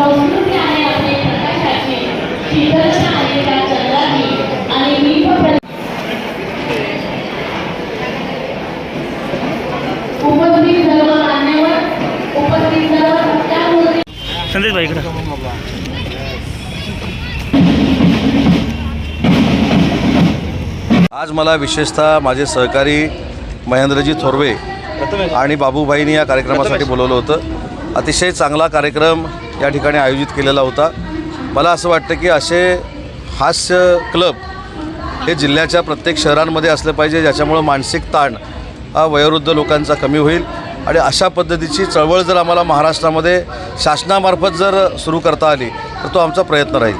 संस्कृती आणि आपले प्रकाशाचे शीतलता आणि त्या चंद्राने. आणि मी पण उपस्थित सर्व मान्यवर उपस्थित सर्व त्यामुळे संदेश भाई इकडे. आज मला विशेषतः माझे सहकारी महेंद्रजी थोरवे आणि बाबूभाईंनी या कार्यक्रमासाठी बोलवलं होतं. अतिशय चांगला कार्यक्रम या ठिकाणी आयोजित केलेला होता. मला असं वाटतं की असे हास्य क्लब हे जिल्ह्याच्या प्रत्येक शहरांमध्ये असलं पाहिजे ज्याच्यामुळं मानसिक ताण हा वयोवृद्ध लोकांचा कमी होईल. आणि अशा पद्धतीची चळवळ जर आम्हाला महाराष्ट्रामध्ये शासनामार्फत जर सुरू करता आली तर तो आमचा प्रयत्न राहील.